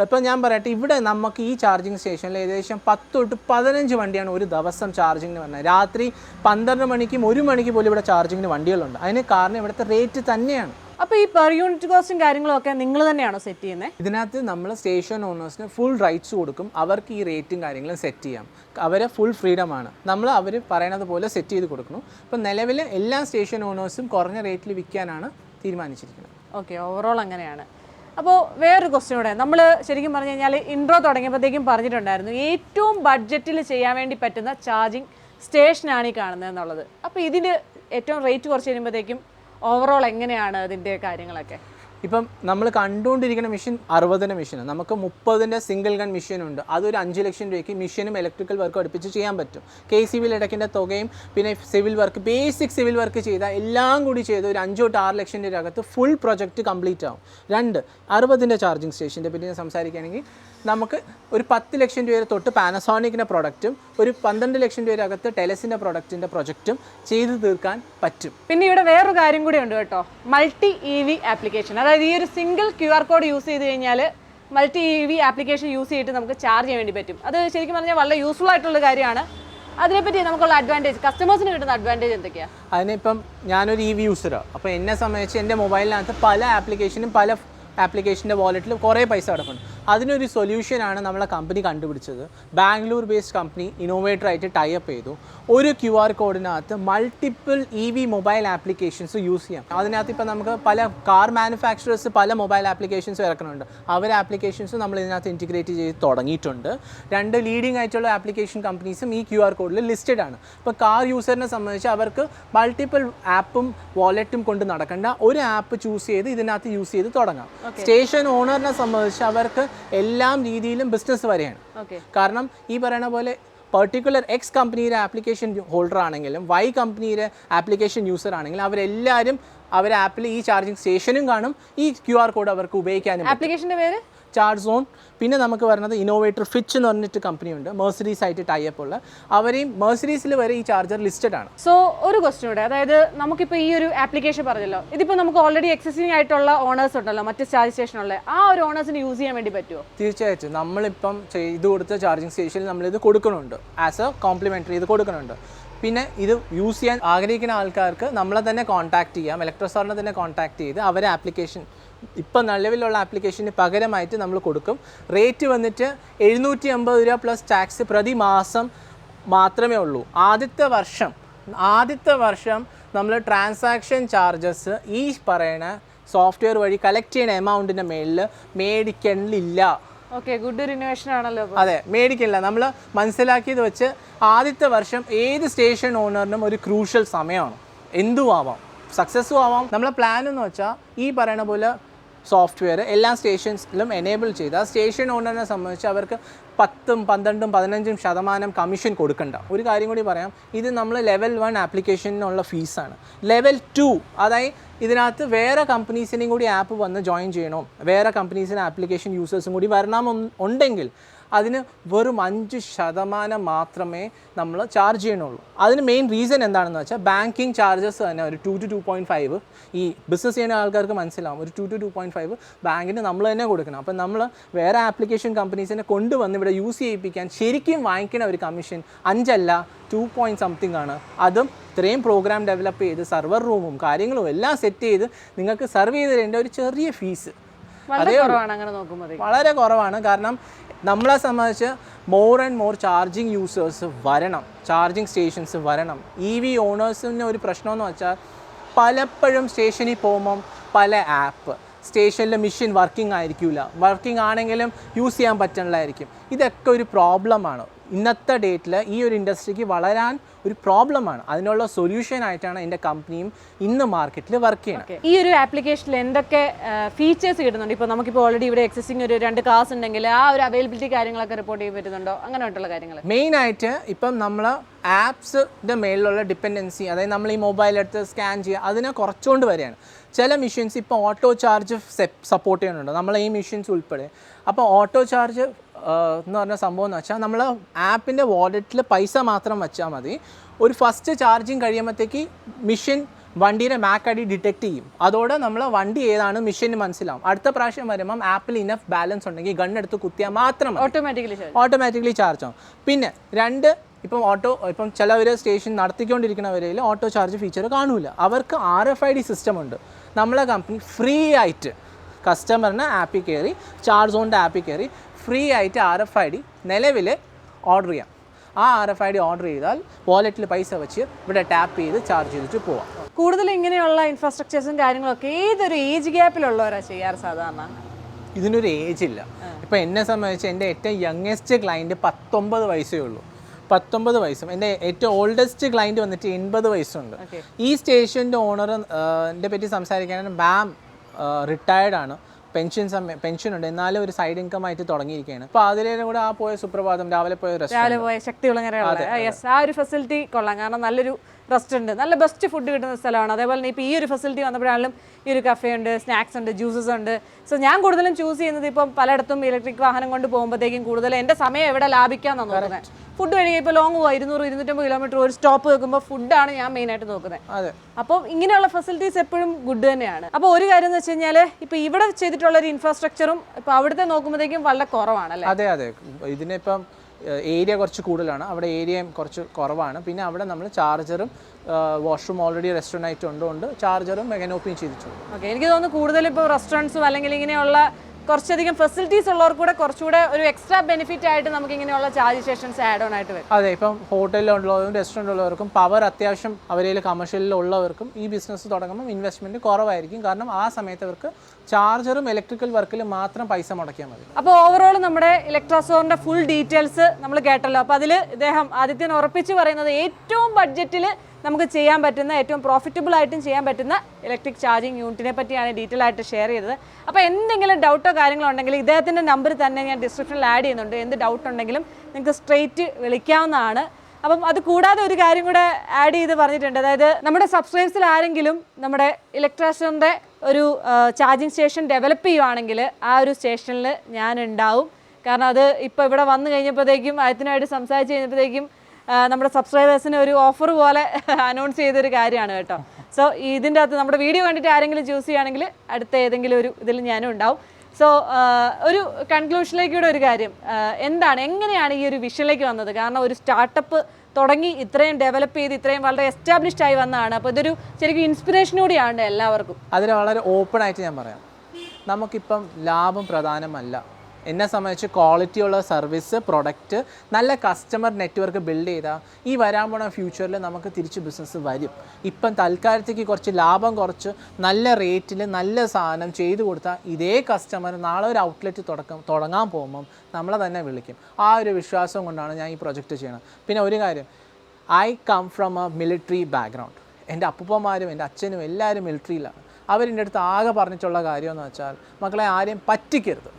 ഇപ്പം ഞാൻ പറയട്ടെ ഇവിടെ നമുക്ക് ഈ ചാർജിങ് സ്റ്റേഷനിൽ ഏകദേശം പത്ത് തൊട്ട് പതിനഞ്ച് വണ്ടിയാണ് ഒരു ദിവസം ചാർജിങ്ങിന് വരുന്നത്. രാത്രി പന്ത്രണ്ട് മണിക്കും ഒരു മണിക്ക് പോലും ഇവിടെ ചാർജിങ്ങിന് വണ്ടികളുണ്ട്. അതിന് കാരണം ഇവിടുത്തെ റേറ്റ് തന്നെയാണ്. അപ്പോൾ ഈ പെർ യൂണിറ്റ് കോസ്റ്റും കാര്യങ്ങളും ഒക്കെ നിങ്ങൾ തന്നെയാണോ സെറ്റ് ചെയ്യുന്നത് ഇതിനകത്ത് നമ്മൾ സ്റ്റേഷൻ ഓണേഴ്സിന് ഫുൾ റൈറ്റ്സ് കൊടുക്കും. അവർക്ക് ഈ റേറ്റും കാര്യങ്ങളും സെറ്റ് ചെയ്യാം. അവരെ ഫുൾ ഫ്രീഡം ആണ്. നമ്മൾ അവർ പറയണത് പോലെ സെറ്റ് ചെയ്ത് കൊടുക്കണം ഇപ്പം നിലവിൽ എല്ലാ സ്റ്റേഷൻ ഓണേഴ്സും കുറഞ്ഞ റേറ്റിൽ വിൽക്കാനാണ് തീരുമാനിച്ചിരിക്കുന്നത്. ഓക്കെ ഓവറോൾ അങ്ങനെയാണ്. അപ്പോൾ വേറൊരു ക്വസ്റ്റ്യൻ കൂടെ. നമ്മൾ ശരിക്കും പറഞ്ഞു കഴിഞ്ഞാൽ ഇൻട്രോ തുടങ്ങിയപ്പോഴത്തേക്കും പറഞ്ഞിട്ടുണ്ടായിരുന്നു ഏറ്റവും ബഡ്ജറ്റിൽ ചെയ്യാൻ വേണ്ടി പറ്റുന്ന ചാർജിങ് സ്റ്റേഷനാണ് ഈ കാണുന്നത് എന്നുള്ളത്. അപ്പോൾ ഇതിന് ഏറ്റവും റേറ്റ് കുറച്ച് കഴിയുമ്പോഴത്തേക്കും ഓവറോൾ എങ്ങനെയാണ് അതിന്റെ കാര്യങ്ങളൊക്കെ? ഇപ്പം നമ്മൾ കണ്ടുകൊണ്ടിരിക്കുന്ന മെഷീൻ അറുപതിന്റെ മെഷീൻ നമുക്ക് മുപ്പതിന്റെ സിംഗിൾ ഗൺ മെഷീൻ ഉണ്ട്. അതൊരു അഞ്ച് ലക്ഷം രൂപയ്ക്ക് മെഷീനും ഇലക്ട്രിക്കൽ വർക്കും അടുപ്പിച്ച് ചെയ്യാൻ പറ്റും. കെ സി ബിയിൽ ഇടയ്ക്കിന്റെ തുകയും പിന്നെ civil work basic civil work ചെയ്ത എല്ലാം കൂടി ചെയ്ത് ഒരു അഞ്ച് തൊട്ട് ആറ് ലക്ഷം രൂപ അകത്ത് ഫുൾ പ്രൊജക്റ്റ് കംപ്ലീറ്റ് ആവും. രണ്ട് അറുപതിന്റെ ചാർജിങ് സ്റ്റേഷന്റെ പറ്റി ഞാൻ സംസാരിക്കുകയാണെങ്കിൽ നമുക്ക് ഒരു പത്ത് ലക്ഷം രൂപ തൊട്ട് പാനസോണിക്കിന്റെ പ്രൊഡക്റ്റും ഒരു പന്ത്രണ്ട് ലക്ഷം രൂപ അകത്ത് ടെലസിന്റെ പ്രൊഡക്റ്റിന്റെ പ്രൊജക്റ്റും ചെയ്തു തീർക്കാൻ പറ്റും. പിന്നെ ഇവിടെ വേറൊരു കാര്യം കൂടി ഉണ്ട് കേട്ടോ. മൾട്ടി ഇ വി ആപ്ലിക്കേഷൻ അതായത് ഈ ഒരു single Q R code use ചെയ്ത് കഴിഞ്ഞാൽ multi E V application use ചെയ്തിട്ട് നമുക്ക് ചാർജ് ചെയ്യാൻ വേണ്ടി പറ്റും. അത് ശരിക്കും പറഞ്ഞാൽ വളരെ യൂസ്ഫുൾ ആയിട്ടുള്ള കാര്യമാണ്. അതിനെപ്പറ്റി നമുക്കുള്ള അഡ്വാന്റേജ് കസ്റ്റമേഴ്സിന് കിട്ടുന്ന അഡ്വാന്റേജ് എന്തൊക്കെയാണ് അതിനിപ്പം ഞാനൊരു ഇ വി യൂസറാണ് അപ്പോൾ എന്നെ സംബന്ധിച്ച് എന്റെ മൊബൈലിനകത്ത് പല ആപ്ലിക്കേഷനും പല ആപ്ലിക്കേഷന്റെ വാലറ്റിൽ കുറേ പൈസ കിടപ്പുണ്ട്. അതിനൊരു സൊല്യൂഷനാണ് നമ്മളെ കമ്പനി കണ്ടുപിടിച്ചത്. ബാംഗ്ലൂർ ബേസ്ഡ് കമ്പനി ഇന്നോവേറ്റർ ആയിട്ട് ടൈപ്പ് ചെയ്തു. ഒരു Q R കോഡിനകത്ത് multiple E V mobile applications use ചെയ്യാം. അതിനകത്ത് ഇപ്പം നമുക്ക് പല കാർ മാനുഫാക്ചറേഴ്സ് പല മൊബൈൽ ആപ്ലിക്കേഷൻസ് ഇറക്കുന്നുണ്ട്. അവർ ആപ്ലിക്കേഷൻസ് നമ്മൾ ഇതിനകത്ത് ഇന്റിഗ്രേറ്റ് ചെയ്ത് തുടങ്ങിയിട്ടുണ്ട്. രണ്ട് ലീഡിംഗ് ആയിട്ടുള്ള ആപ്ലിക്കേഷൻ കമ്പനീസും ഈ ക്യു ആർ കോഡിൽ ലിസ്റ്റഡ് ആണ്. ഇപ്പോൾ കാർ യൂസറിനെ സംബന്ധിച്ച് അവർക്ക് മൾട്ടിപ്പിൾ ആപ്പും വാലറ്റും കൊണ്ട് നടക്കേണ്ട. ഒരു ആപ്പ് ചൂസ് ചെയ്ത് ഇതിനകത്ത് യൂസ് ചെയ്ത് തുടങ്ങാം. സ്റ്റേഷൻ ഓണറിനെ സംബന്ധിച്ച് അവർക്ക് എല്ലാം രീതിയിലും ബിസിനസ് വരെയാണ്. കാരണം ഈ പറയുന്ന പോലെ പെർട്ടിക്കുലർ എക്സ് കമ്പനിയുടെ ആപ്ലിക്കേഷൻ ഹോൾഡർ ആണെങ്കിലും വൈ കമ്പനിയുടെ ആപ്ലിക്കേഷൻ യൂസർ ആണെങ്കിലും അവരെല്ലാവരും അവരെ ആപ്പിൽ ഈ ചാർജിങ് സ്റ്റേഷനും കാണും ഈ ക്യു ആർ കോഡ് അവർക്ക് ഉപയോഗിക്കാനും. ആപ്ലിക്കേഷന്റെ പേര്? Charge zone. പിന്നെ നമുക്ക് വരുന്നത് ഇന്നോവേറ്റർ ഫിച്ച് എന്ന് പറഞ്ഞിട്ട് കമ്പനിയുണ്ട് മേഴ്സറീസ് ആയിട്ട് ടൈപ്പ് ഉള്ള. അവരെയും മേഴ്സറീസിൽ വരെ ഈ ചാർജർ ലിസ്റ്റഡ് ആണ്. സോ ഒരു ക്വസ്റ്റ്യൻ കൂടെ. അതായത് നമുക്കിപ്പോൾ ഈ ഒരു ആപ്ലിക്കേഷൻ പറഞ്ഞല്ലോ. ഇതിപ്പോൾ നമുക്ക് ഓൾറെഡി എക്സിസ്റ്റിംഗ് ആയിട്ടുള്ള ഓണേഴ്സ് ഉണ്ടല്ലോ മറ്റ് ചാർജ് സ്റ്റേഷനുള്ള ആ ഒരു ഓണേഴ്സിന് യൂസ് ചെയ്യാൻ വേണ്ടി പറ്റുമോ തീർച്ചയായിട്ടും. നമ്മളിപ്പം ചെയ്ത് കൊടുത്ത ചാർജിങ് സ്റ്റേഷനിൽ നമ്മൾ ഇത് കൊടുക്കുന്നുണ്ട്. ആസ് എ കോംപ്ലിമെന്ററി ഇത് കൊടുക്കുന്നുണ്ട്. പിന്നെ ഇത് യൂസ് ചെയ്യാൻ ആഗ്രഹിക്കുന്ന ആൾക്കാർക്ക് നമ്മളെ തന്നെ കോൺടാക്ട് ചെയ്യാം. ഇലക്ട്രോസാറിനെ തന്നെ കോൺടാക്ട് ചെയ്ത് അവരെ ആപ്ലിക്കേഷൻ ഇപ്പം നിലവിലുള്ള ആപ്ലിക്കേഷന് പകരമായിട്ട് നമ്മൾ കൊടുക്കും. റേറ്റ് വന്നിട്ട് എഴുന്നൂറ്റി അമ്പത് രൂപ പ്ലസ് ടാക്സ് പ്രതി മാസം മാത്രമേ ഉള്ളൂ. ആദ്യത്തെ വർഷം ആദ്യത്തെ വർഷം നമ്മൾ ട്രാൻസാക്ഷൻ ചാർജസ് ഈ പറയണ സോഫ്റ്റ്വെയർ വഴി കളക്ട് ചെയ്യുന്ന എമൗണ്ടിന്റെ മേളിൽ മേടിക്കണില്ല. ഓക്കെ ഗുഡ് ഒരു ഇന്നോവേഷൻ ആണല്ലോ അതെ മേടിക്കില്ല നമ്മൾ മനസ്സിലാക്കിയത് വെച്ച് ആദ്യത്തെ വർഷം ഏത് സ്റ്റേഷൻ ഓണറിനും ഒരു ക്രൂഷ്യൽ സമയമാണ്. എന്തും ആവാം സക്സസ്സും ആവാം. നമ്മളെ പ്ലാൻ എന്ന് വെച്ചാൽ ഈ പറയുന്ന പോലെ സോഫ്റ്റ്വെയർ എല്ലാ സ്റ്റേഷൻസിലും എനേബിൾ ചെയ്ത് ആ സ്റ്റേഷൻ ഓണറിനെ സംബന്ധിച്ച് അവർക്ക് പത്തും പന്ത്രണ്ടും പതിനഞ്ചും ശതമാനം കമ്മീഷൻ കൊടുക്കണ്ട. ഒരു കാര്യം കൂടി പറയാം ഇത് നമ്മൾ ലെവൽ വൺ ആപ്ലിക്കേഷനുള്ള ഫീസാണ് ലെവൽ ടു അതായത് ഇതിനകത്ത് വേറെ കമ്പനീസിനെയും കൂടി ആപ്പ് വന്ന് ജോയിൻ ചെയ്യണം? വേറെ കമ്പനീസിന് ആപ്ലിക്കേഷൻ യൂസേഴ്സും കൂടി വരണം ഉണ്ടെങ്കിൽ അതിന് വെറും അഞ്ച് ശതമാനം മാത്രമേ നമ്മൾ ചാർജ് ചെയ്യണുള്ളൂ അതിന് മെയിൻ റീസൺ എന്താണെന്ന് വെച്ചാൽ ബാങ്കിങ് ചാർജസ് തന്നെ ഒരു two two two point five ഈ ബിസിനസ് ചെയ്യുന്ന ആൾക്കാർക്ക് മനസ്സിലാവും. ഒരു two two two point five ബാങ്കിന് നമ്മൾ തന്നെ കൊടുക്കണം. അപ്പം നമ്മൾ വേറെ ആപ്ലിക്കേഷൻ കമ്പനീസിനെ കൊണ്ടുവന്ന് ഇവിടെ യൂസ് ചെയ്യിപ്പിക്കാൻ ശരിക്കും വാങ്ങിക്കുന്ന ഒരു കമ്മീഷൻ അഞ്ചല്ല ടു പോയിന്റ് സംതിങ് ആണ്. അതും ഇത്രയും പ്രോഗ്രാം ഡെവലപ്പ് ചെയ്ത് സെർവർ റൂമും കാര്യങ്ങളും എല്ലാം സെറ്റ് ചെയ്ത് നിങ്ങൾക്ക് സെർവ് ചെയ്ത് തരേണ്ട ഒരു ചെറിയ ഫീസ് വളരെ കുറവാണ് അങ്ങനെ നോക്കുമ്പോൾ വളരെ കുറവാണ്. കാരണം നമ്മളെ സംബന്ധിച്ച് more and more charging users വരണം ചാർജിങ് സ്റ്റേഷൻസ് വരണം. ഇ വി ഓണേഴ്സിന് ഒരു പ്രശ്നമെന്ന് വെച്ചാൽ പലപ്പോഴും സ്റ്റേഷനിൽ പോകുമ്പം പല ആപ്പ് സ്റ്റേഷനിലെ മെഷീൻ വർക്കിംഗ് ആയിരിക്കില്ല വർക്കിംഗ് ആണെങ്കിലും യൂസ് ചെയ്യാൻ പറ്റണില്ലായിരിക്കും ഇതൊക്കെ ഒരു പ്രോബ്ലമാണ് ഇന്നത്തെ ഡേറ്റിൽ ഈ ഒരു ഇൻഡസ്ട്രിക്ക് വളരാൻ ഒരു പ്രോബ്ലമാണ്. അതിനുള്ള സൊല്യൂഷൻ ആയിട്ടാണ് എന്റെ കമ്പനിയും ഇന്ന് മാർക്കറ്റിൽ വർക്ക് ചെയ്യുന്നത്. ഈ ഒരു ആപ്ലിക്കേഷനിൽ എന്തൊക്കെ ഫീച്ചേഴ്സ് കിട്ടുന്നുണ്ട്? ഇപ്പോൾ നമുക്കിപ്പോൾ ഓൾറെഡി ഇവിടെ എക്സിസ്റ്റിംഗ് ഒരു രണ്ട് കാസ് ഉണ്ടെങ്കിൽ ആ ഒരു അവൈലബിലിറ്റി കാര്യങ്ങളൊക്കെ റിപ്പോർട്ട് ചെയ്യാൻ പറ്റുന്നുണ്ടോ? അങ്ങനെയായിട്ടുള്ള കാര്യങ്ങൾ. മെയിൻ ആയിട്ട് ഇപ്പം നമ്മൾ ആപ്സിന്റെ മേളിലുള്ള ഡിപ്പെൻഡൻസി അതായത് നമ്മൾ ഈ മൊബൈൽ എടുത്ത് സ്കാൻ ചെയ്യുക അതിനെ കുറച്ചുകൊണ്ട് വരികയാണ്. ചില മെഷീൻസ് ഇപ്പോൾ ഓട്ടോ ചാർജ് സപ്പോർട്ട് ചെയ്യുന്നുണ്ട്. നമ്മൾ ഈ മെഷീൻസ് ഉൾപ്പെടെ. അപ്പോൾ ഓട്ടോ ചാർജ് എന്ന് പറഞ്ഞ സംഭവം എന്ന് വെച്ചാൽ നമ്മൾ ആപ്പിന്റെ വാലറ്റിൽ പൈസ മാത്രം വെച്ചാൽ മതി. ഒരു ഫസ്റ്റ് ചാർജിങ് കഴിയുമ്പോഴത്തേക്ക് മിഷൻ വണ്ടിയുടെ മാക്ക് ഐ ഡി ഡിറ്റക്ട് ചെയ്യും. അതോടെ നമ്മൾ വണ്ടി ഏതാണ് മെഷീന് മനസ്സിലാവും. അടുത്ത പ്രാവശ്യം വരുമ്പം ആപ്പിൽ ഇനഫ് ബാലൻസ് ഉണ്ടെങ്കിൽ ഗണ്ണെടുത്ത് കുത്തിയാൽ മാത്രം ഓട്ടോമാറ്റിക്കലി ഓട്ടോമാറ്റിക്കലി ചാർജ് ആവും. പിന്നെ രണ്ട് ഇപ്പം ഓട്ടോ ഇപ്പം ചിലവർ സ്റ്റേഷൻ നടത്തിക്കൊണ്ടിരിക്കുന്നവരിൽ ഓട്ടോ ചാർജ് ഫീച്ചർ കാണൂല. അവർക്ക് R F I D system ഉണ്ട്. നമ്മളെ കമ്പനി ഫ്രീ ആയിട്ട് കസ്റ്റമറിന് ആപ്പിൽ കയറി ചാർജ് ഓണിന്റെ ആപ്പിൽ കയറി ഫ്രീ ആയിട്ട് ആർ എഫ് ഐ ഡി നിലവിൽ ഓർഡർ ചെയ്യാം. ആ R F I D order ചെയ്താൽ വാലറ്റിൽ പൈസ വെച്ച് ഇവിടെ ടാപ്പ് ചെയ്ത് ചാർജ് ചെയ്തിട്ട് പോവാം. കൂടുതൽ ഇങ്ങനെയുള്ള ഇൻഫ്രാസ്ട്രക്ചേഴ്സും കാര്യങ്ങളൊക്കെ ഏതൊരു ഏജ് ഗ്യാപ്പിലുള്ളവരാണ് ചെയ്യാറ് സാധാരണ? ഇതിനൊരു ഏജ് ഇല്ല. ഇപ്പം എന്നെ സംബന്ധിച്ച് എന്റെ ഏറ്റവും യങ്ങസ്റ്റ് ക്ലയന്റ് പത്തൊമ്പത് വയസ്സേ ഉള്ളൂ. പത്തൊമ്പത് വയസ്സും. എന്റെ ഏറ്റവും ഓൾഡസ്റ്റ് ക്ലയന്റ് വന്നിട്ട് എൺപത് വയസ്സുണ്ട്. ഈ സ്റ്റേഷന്റെ ഓണർ എന്റെ പറ്റി സംസാരിക്കാനാണ് ബാം റിട്ടയർഡ് ആണ്. പെൻഷൻ സമയം പെൻഷൻ ഉണ്ട്. എന്നാലും ഒരു സൈഡ് ഇൻകം ആയിട്ട് തുടങ്ങിയിരിക്കുകയാണ്. അപ്പോൾ അതിലേലും കൂടെ ആ പോയ സുപ്രഭാതം രാവിലെ പോയ രാവിലെ പോയ ആ ഒരു ഫെസിലിറ്റി കൊള്ളാം. കാരണം നല്ലൊരു റെസ്റ്റോറന്റ്. നല്ല ബെസ്റ്റ് ഫുഡ് കിട്ടുന്ന സ്ഥലമാണ്. അതേപോലെ തന്നെ ഇപ്പോൾ ഈ ഒരു ഫെസിലിറ്റി വന്നപ്പോഴാണെങ്കിലും ഈ ഒരു കഫേ ഉണ്ട് സ്നാക്സ് ഉണ്ട് ജ്യൂസസ് ഉണ്ട്. സോ ഞാൻ കൂടുതലും ചൂസ് ചെയ്യുന്നത് ഇപ്പം പലയിടത്തും ഇലക്ട്രിക് വാഹനം കൊണ്ട് പോകുമ്പോഴത്തേക്കും കൂടുതൽ എന്റെ സമയം എവിടെ ലാഭിക്കാമെന്നാണ് നോക്കുന്നത് ഫുഡ് കഴിയുമ്പോൾ ഇപ്പോൾ ലോങ് പോകുക ഇരുന്നൂറ് ഇരുന്നൂറ്റമ്പത് കിലോമീറ്റർ ഒരു സ്റ്റോപ്പ് വെക്കുമ്പോൾ ഫുഡാണ് ഞാൻ മെയിനായിട്ട് നോക്കുന്നത് അപ്പം ഇങ്ങനെയുള്ള ഫെസിലിറ്റീസ് എപ്പോഴും ഗുഡ് തന്നെയാണ്. അപ്പോൾ ഒരു കാര്യം എന്ന് വെച്ച് കഴിഞ്ഞാൽ ഇപ്പോൾ ഇവിടെ ചെയ്തിട്ടുള്ള ഒരു ഇൻഫ്രാസ്ട്രക്ചറും ഇപ്പോൾ അവിടുത്തെ നോക്കുമ്പോഴത്തേക്കും വളരെ കുറവാണ് അല്ലേ അതെ. അതെ ഇതിനിപ്പം ഏരിയ കുറച്ച് കൂടുതലാണ്. അവിടെ ഏരിയയും കുറച്ച് കുറവാണ്. പിന്നെ അവിടെ നമ്മൾ ചാർജറും വാഷ്റൂം ഓൾറെഡി റെസ്റ്റോറന്റ് ആയിട്ട് ഉണ്ടുകൊണ്ട് ചാർജറും മെഗനോപ്പിയും ചെയ്തിട്ടുണ്ട്. ഓക്കെ എനിക്ക് തോന്നുന്നു കൂടുതൽ ഇപ്പോൾ റെസ്റ്റോറന്റ്സും അല്ലെങ്കിൽ ഇങ്ങനെയുള്ള കുറച്ചധികം ഫെസിലിറ്റീസ് ഉള്ളവർക്ക് കൂടെ കുറച്ചുകൂടെ ഒരു എക്സ്ട്രാ ബെനിഫിറ്റ് ആയിട്ട് നമുക്ക് ഇങ്ങനെയുള്ള ചാർജ് സ്റ്റേഷൻസ് ആഡ് ഓൺ ആയിട്ട് വരും. അതെ ഇപ്പം ഹോട്ടലിലുള്ളവരും റെസ്റ്റോറന്റ് ഉള്ളവർക്കും പവർ അത്യാവശ്യം അവരിൽ കമേഴ്ഷ്യലിൽ ഉള്ളവർക്കും ഈ ബിസിനസ് തുടങ്ങുമ്പോൾ ഇൻവെസ്റ്റ്മെന്റ് കുറവായിരിക്കും. കാരണം ആ സമയത്ത് അവർക്ക് ചാർജറും ഇലക്ട്രിക്കൽ വർക്കിലും മാത്രം പൈസ മുടക്കിയാൽ മതി. അപ്പോൾ ഓവറോൾ നമ്മുടെ ഇലക്ട്രോസോറിന്റെ ഫുൾ ഡീറ്റെയിൽസ് നമ്മൾ കേട്ടല്ലോ. അപ്പോൾ അതിൽ ഇദ്ദേഹം ആദിത്യൻ ഉറപ്പിച്ച് പറയുന്നത് ഏറ്റവും ബഡ്ജറ്റിൽ നമുക്ക് ചെയ്യാൻ പറ്റുന്ന ഏറ്റവും പ്രോഫിറ്റബിൾ ആയിട്ടും ചെയ്യാൻ പറ്റുന്ന ഇലക്ട്രിക് ചാർജിങ് യൂണിറ്റിനെ പറ്റിയാണ് ഡീറ്റെയിൽ ആയിട്ട് ഷെയർ ചെയ്തത്. അപ്പോൾ എന്തെങ്കിലും ഡൗട്ടോ കാര്യങ്ങളോ ഉണ്ടെങ്കിൽ ഇദ്ദേഹത്തിന്റെ നമ്പർ തന്നെ ഞാൻ ഡിസ്ക്രിപ്ഷനിൽ ആഡ് ചെയ്യുന്നുണ്ട്. എന്ത് ഡൗട്ട് ഉണ്ടെങ്കിലും നിങ്ങൾക്ക് സ്ട്രെയിറ്റ് വിളിക്കാവുന്നതാണ്. അപ്പം അത് കൂടാതെ ഒരു കാര്യം കൂടെ ആഡ് ചെയ്ത് പറഞ്ഞിട്ടുണ്ട്. അതായത് നമ്മുടെ സബ്സ്ക്രൈബ്സിൽ ആരെങ്കിലും നമ്മുടെ ഇലക്ട്രിസിന്റെ ഒരു ചാർജിങ് സ്റ്റേഷൻ ഡെവലപ്പ് ചെയ്യുവാണെങ്കിൽ ആ ഒരു സ്റ്റേഷനിൽ ഞാൻ ഉണ്ടാവും. കാരണം അത് ഇപ്പോൾ ഇവിടെ വന്നു കഴിഞ്ഞപ്പോഴത്തേക്കും ആയത്തിനായിട്ട് സംസാരിച്ച് കഴിഞ്ഞപ്പോഴത്തേക്കും നമ്മുടെ സബ്സ്ക്രൈബേഴ്സിന് ഒരു ഓഫർ പോലെ (laughs) അനൗൺസ് ചെയ്തൊരു കാര്യമാണ് കേട്ടോ. സോ ഇതിന്റെ അകത്ത് നമ്മുടെ വീഡിയോ കണ്ടിട്ട് ആരെങ്കിലും ചൂസ് ചെയ്യുകയാണെങ്കിൽ അടുത്ത ഏതെങ്കിലും ഒരു ഇതിൽ ഞാനും ഉണ്ടാവും. സോ ഒരു കൺക്ലൂഷനിലേക്കൂടെ ഒരു കാര്യം. എന്താണ്? എങ്ങനെയാണ് ഈ ഒരു വിഷയിലേക്ക് വന്നത്? കാരണം ഒരു സ്റ്റാർട്ടപ്പ് തുടങ്ങി ഇത്രയും ഡെവലപ്പ് ചെയ്ത് ഇത്രയും വളരെ എസ്റ്റാബ്ലിഷ്ഡ് ആയി വന്നതാണ്. അപ്പോൾ ഇതൊരു ശരിക്കും ഇൻസ്പിറേഷൻ കൂടിയാണ് എല്ലാവർക്കും. അതിന് വളരെ ഓപ്പൺ ആയിട്ട് ഞാൻ പറയാം. നമുക്കിപ്പം ലാഭം പ്രധാനമല്ല. എന്നെ സംബന്ധിച്ച് ക്വാളിറ്റിയുള്ള സർവീസ് പ്രൊഡക്റ്റ് നല്ല കസ്റ്റമർ നെറ്റ്വർക്ക് ബിൽഡ് ചെയ്താൽ ഈ വരാൻ പോണ ഫ്യൂച്ചറിൽ നമുക്ക് തിരിച്ച് ബിസിനസ് വരും. ഇപ്പം തൽക്കാലത്തേക്ക് കുറച്ച് ലാഭം കുറച്ച് നല്ല റേറ്റിൽ നല്ല സാധനം ചെയ്തു കൊടുത്താൽ ഇതേ കസ്റ്റമർ നാളെ ഒരു ഔട്ട്ലെറ്റ് തുടക്കം തുടങ്ങാൻ പോകുമ്പം നമ്മളെ തന്നെ വിളിക്കും. ആ ഒരു വിശ്വാസം കൊണ്ടാണ് ഞാൻ ഈ പ്രൊജക്റ്റ് ചെയ്യണത്. പിന്നെ ഒരു കാര്യം I come from a military background എന്റെ അപ്പൂപ്പന്മാരും എന്റെ അച്ഛനും എല്ലാവരും മിലിറ്ററിയിലാണ് അവരെന്റെ അടുത്ത് ആകെ പറഞ്ഞിട്ടുള്ള കാര്യമെന്ന് വെച്ചാൽ മക്കളെ ആരെയും പറ്റിക്കരുത്.